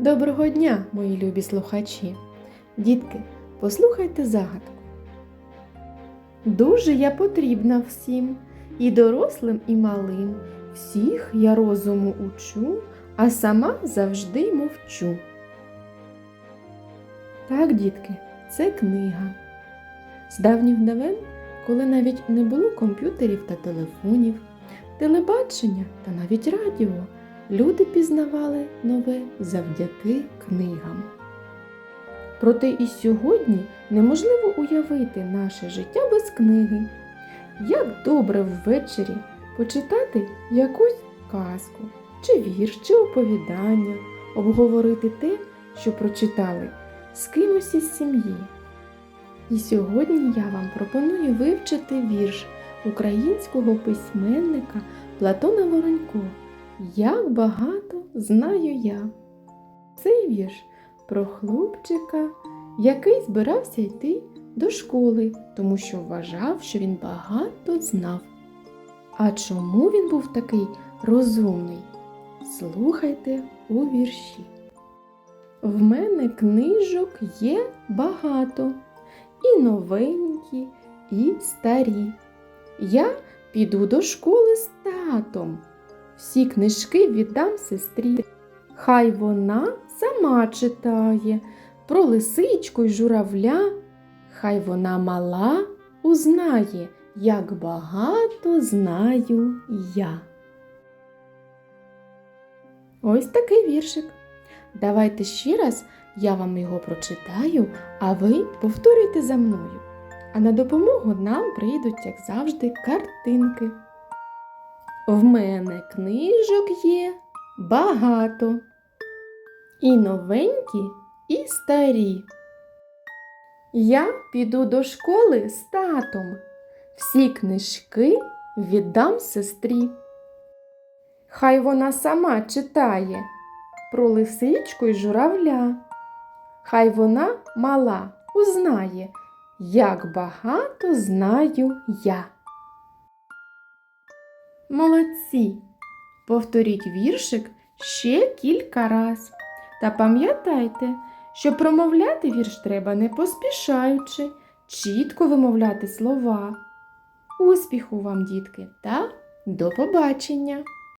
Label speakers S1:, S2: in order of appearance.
S1: Доброго дня, мої любі слухачі. Дітки, послухайте загадку. Дуже я потрібна всім, і дорослим, і малим. Всіх я розуму учу, а сама завжди мовчу. Так, дітки, це книга. З давніх давен, коли навіть не було комп'ютерів та телефонів, телебачення та навіть радіо, люди пізнавали нове завдяки книгам. Проте і сьогодні неможливо уявити наше життя без книги. Як добре ввечері почитати якусь казку, чи вірш, чи оповідання, обговорити те, що прочитали з кимось із сім'ї. І сьогодні я вам пропоную вивчити вірш українського письменника Платона Воронько Як багато знаю я. Цей вірш про хлопчика, який збирався йти до школи, тому що вважав, що він багато знав. А чому він був такий розумний? Слухайте у вірші. В мене книжок є багато, і новенькі, і старі. Я піду до школи з татом. Всі книжки віддам сестрі. Хай вона сама читає про лисичку й журавля. Хай вона мала узнає, як багато знаю я. Ось такий віршик. Давайте ще раз я вам його прочитаю, а ви повторюйте за мною. А на допомогу нам прийдуть, як завжди, картинки. В мене книжок є багато. І новенькі, і старі. Я піду до школи з татом. Всі книжки віддам сестрі. Хай вона сама читає про лисичку й журавля. Хай вона мала узнає, як багато знаю я. Молодці! Повторіть віршик ще кілька раз. Та пам'ятайте, що промовляти вірш треба не поспішаючи, чітко вимовляти слова. Успіху вам, дітки, та до побачення!